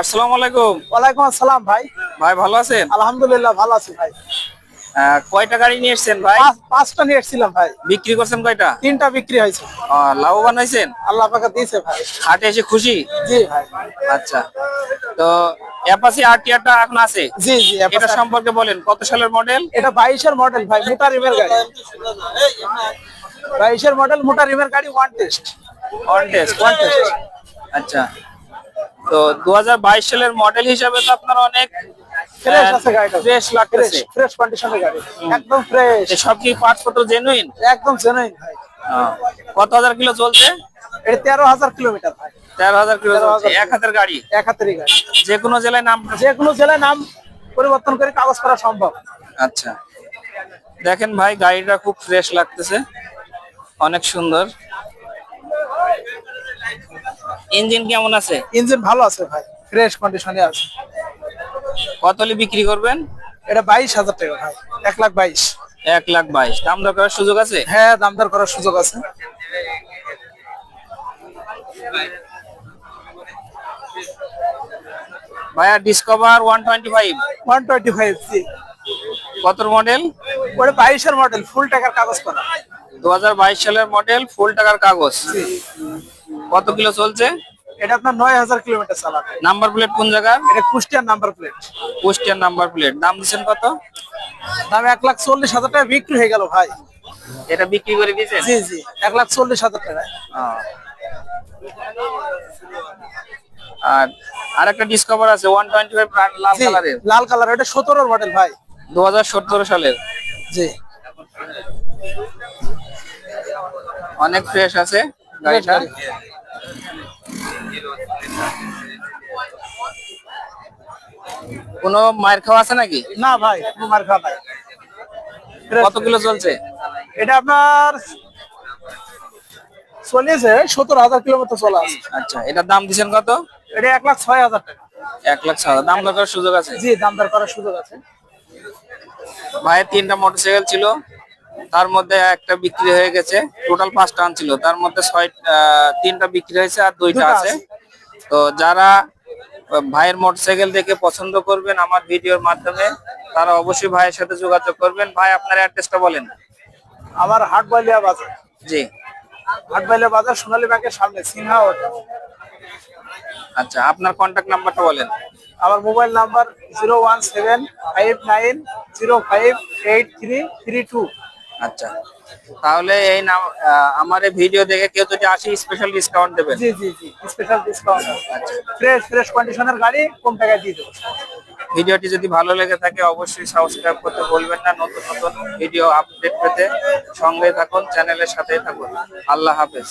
আসসালামু আলাইকুম। ওয়ালাইকুম আসসালাম ভাই। ভাই ভালো আছেন? আলহামদুলিল্লাহ ভালো আছি ভাই। কয়টা গাড়ি নিয়ে এসছেন ভাই? পাঁচটা নিয়ে এসেছিলাম ভাই। বিক্রি করছেন কয়টা? তিনটা বিক্রি হয়েছে। লাভবান হয়েছেন? আল্লাহ পাকে দিয়েছে ভাই। হাটে এসে খুশি? জি ভাই। আচ্ছা। তো অ্যাপাসি আর টিয়ারটা এখন আছে? জি জি এটা সম্পর্কে বলেন কত সালের মডেল এটা বাইশের মডেল ভাই মোটা রিমের গাড়ি। বাইশের মডেল মোটা রিমের গাড়ি one test on test one test আচ্ছা। তো দু হাজার বাইশ সালের মডেল হিসাবে তো আপনার অনেক ফ্রেশ ফ্রেশ লাগতেছে। ফ্রেশ কন্ডিশনের গাড়ি। একদম ফ্রেশ এ সব কি পার্টস পত্র জেনুইন একদম জেনুইন ভাই। কত হাজার কিলো চলছে? এটা তেরো হাজার কিলোমিটার ভাই। তেরো হাজার কিলো এক হাতের গাড়ি? এক হাতেরই গাড়ি। যে কোনো জেলায় নাম? যে কোনো জেলায় নাম পরিবর্তন করে কাগজ করা সম্ভব। আচ্ছা। দেখেন ভাই গাড়িটা খুব ফ্রেশ লাগতেছে। অনেক সুন্দর। ইঞ্জিন কেমন আছে? ইঞ্জিন ভালো আছে ভাই ফ্রেশ কন্ডিশনে আছে। কত হলে বিক্রি করবেন? এটা বাইশ হাজার টাকা ভাই এক লাখ বাইশ। এক লাখ বাইশ। দাম দর করার সুযোগ আছে? হ্যাঁ দাম দর করার সুযোগ আছে। ভাইয়া discover one twenty five one twenty five জি। কত মডেল ওটা বাইশের মডেল ফুল টাকার কাগজ করা। দু হাজার বাইশ সালের মডেল ফুল টাকার কাগজ। জি। কত কিলো চলছে? এটা আপনার নয় হাজার কিলোমিটার চালাবে নাম্বার প্লেট কোন জায়গা এটা কুষ্টিয়ার নাম্বার প্লেট। কুষ্টিয়ার নাম্বার প্লেট। দাম দিচ্ছেন কত? দাম এক লাখ চল্লিশ হাজার টাকা বিক্রি হয়ে গেল ভাই। এটা বিক্রি করে দিয়েছেন? জি জি এক লাখ চল্লিশ হাজার টাকা। আহ। আর আরেকটা ডিসকভার আছে ওয়ান টোয়েন্টি ফাইভ লাল কালারের। লাল কালার এটা সতেরোর মডেল ভাই। দু হাজার সতেরো সালের। জি। অনেক ফ্রেশ আছে গাড়িটা। গাড়ি। কোনো মায়ের খাওয়া আছে নাকি? না ভাই কোনো মার খাওয়া নাই। কত কিলো চলছে? এটা আপনার চলেছে সত্তর হাজার কিলোমিটার চলে আছে। আচ্ছা এটার দাম দিচ্ছেন কত? এটা এক লাখ ছয় হাজার টাকা। এক লাখ হাজার। দাম সুযোগ আছে? জি দাম দর করার সুযোগ আছে। ভাইয়ের তিনটা মোটরসাইকেল ছিল তার মধ্যে একটা বিক্রি হয়ে গেছে। টোটাল পাঁচটা আনছিল তার মধ্যে ছয় তিনটা বিক্রি হয়েছে আর দুইটা আছে। তো যারা ভাইয়ের মোটরসাইকেল দেখে পছন্দ করবেন আমার ভিডিওর মাধ্যমে তারা অবশ্যই ভাইয়ের সাথে যোগাযোগ করবেন। ভাই আপনার অ্যাড্রেসটা বলেন। আমার হাট বাইলিয়া বাজার। জি। হাট বাইলিয়া বাজার সোনালী ব্যাংকের সামনে সিনহা হোটেল। আচ্ছা আপনার কন্ট্যাক্ট নাম্বারটা বলেন। আমার mobile number zero one seven five nine zero five eight three three two. আচ্ছা। তাহলে এই নাম আমার এই ভিডিও দেখে কেউ যদি আসি স্পেশাল ডিসকাউন্ট দেবেন। জি জি জি স্পেশাল ডিসকাউন্ট ফ্রেশ ফ্রেশ কন্ডিশনের গাড়ি কম টাকায় দিয়ে দেবো। ভিডিওটি যদি ভালো লেগে থাকে অবশ্যই সাবস্ক্রাইব করতে বলবেন না। নতুন নতুন ভিডিও আপডেট পেতে সঙ্গে থাকুন চ্যানেলের সাথেই থাকুন। আল্লাহ হাফেজ।